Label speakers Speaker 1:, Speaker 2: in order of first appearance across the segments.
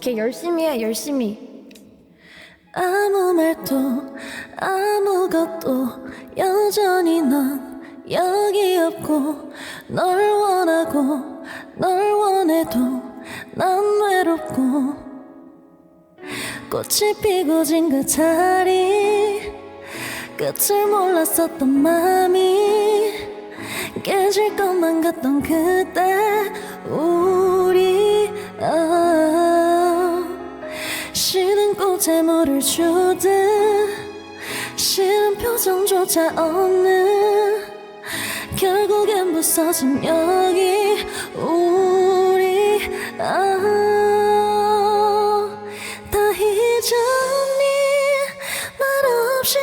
Speaker 1: 오케이 열심히 해 열심히.
Speaker 2: 아무 말도 아무것도 여전히 넌 여기 없고 널 원하고 널 원해도 난 외롭고. 꽃이 피고 진 그 자리 끝을 몰랐었던 맘이 깨질 것만 같던 그때. 우 꽃에 물을 주듯 싫은 표정조차 없는 결국엔 부서진 여기 우리 아, 다 잊었니 말없이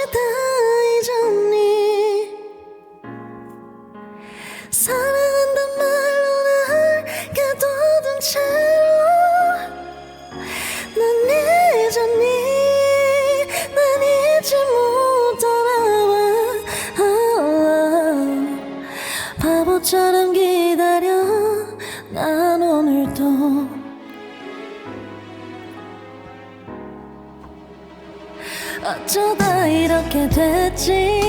Speaker 2: 봐 바보처럼 기다려. 난 오늘도 어쩌다 이렇게 됐지?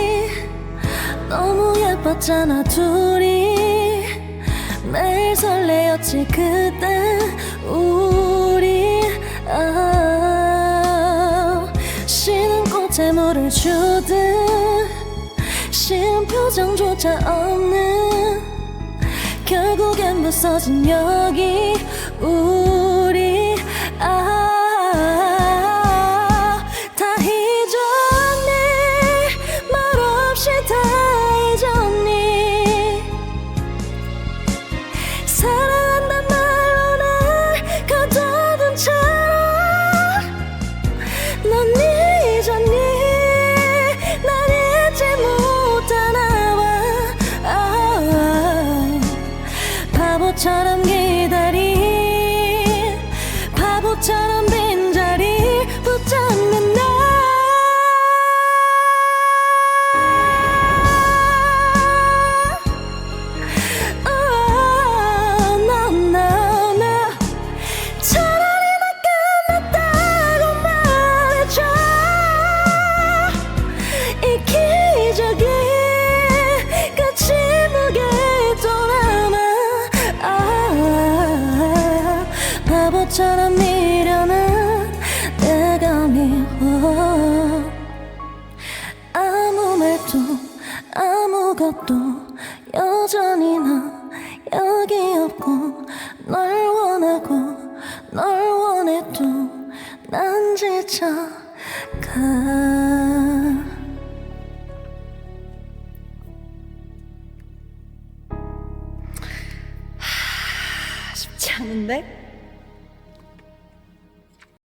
Speaker 2: 너무 예뻤잖아 둘이. 매일 설레었지 그때 우리. 아 쉬는 꽃에 물을 주듯 쉬운 표정조차 없는 부서진 여기 바보처럼 기다린 바보처럼 바보처럼 미련한 내가 미워 아무 말도 아무것도 여전히 나 여기 없고 널 원하고 널 원해도 난 지쳐가
Speaker 1: 쉽지 않은데?